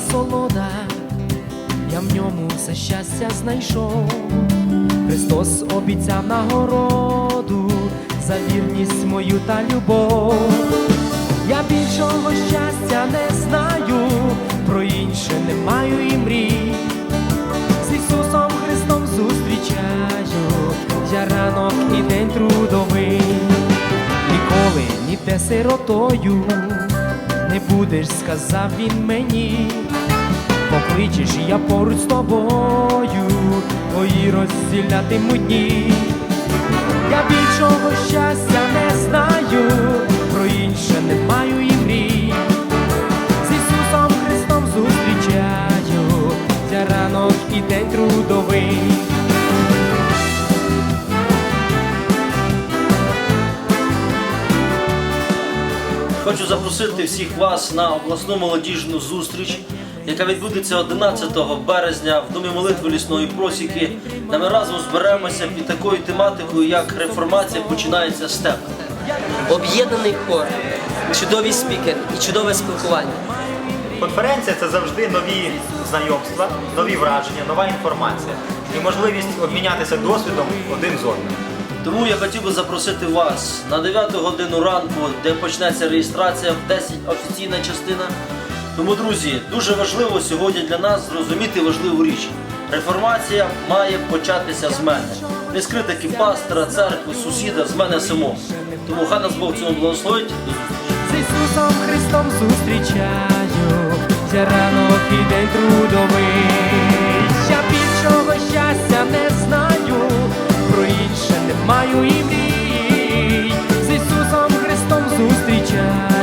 насолода, я в ньому все щастя знайшов. Христос обіцяв нагороду за вірність мою та любов. Я більшого щастя не знаю, про інше не маю і мрій. З Ісусом Христом зустрічаю, я ранок і день трудовий. Ніколи ніде сиротою будеш, сказав він мені. Покличеш я поруч з тобою, твої розділятимуть дні. Я більшого щастя не знаю, про інше не маю і мрій. З Ісусом Христом зустрічаю, я ранок і день трудовий. Хочу запросити всіх вас на обласну молодіжну зустріч, яка відбудеться 11 березня в Домі молитви лісної просіки, де ми разом зберемося під такою тематикою, як реформація починається з тебе. Об'єднаний хор, чудові спікери і чудове спілкування. Конференція це завжди нові знайомства, нові враження, нова інформація і можливість обмінятися досвідом один з одним. Тому я хотів би запросити вас на 9 годину ранку, де почнеться реєстрація в 10 офіційна частина. Тому, друзі, дуже важливо сьогодні для нас зрозуміти важливу річ. Реформація має початися з мене. Не з пастора, церкви, сусіда, з мене самого. Тому хай нас Бог цьому благословить. З Ісусом Христом зустрічаю, я ранок і день трудовий. зустрічай.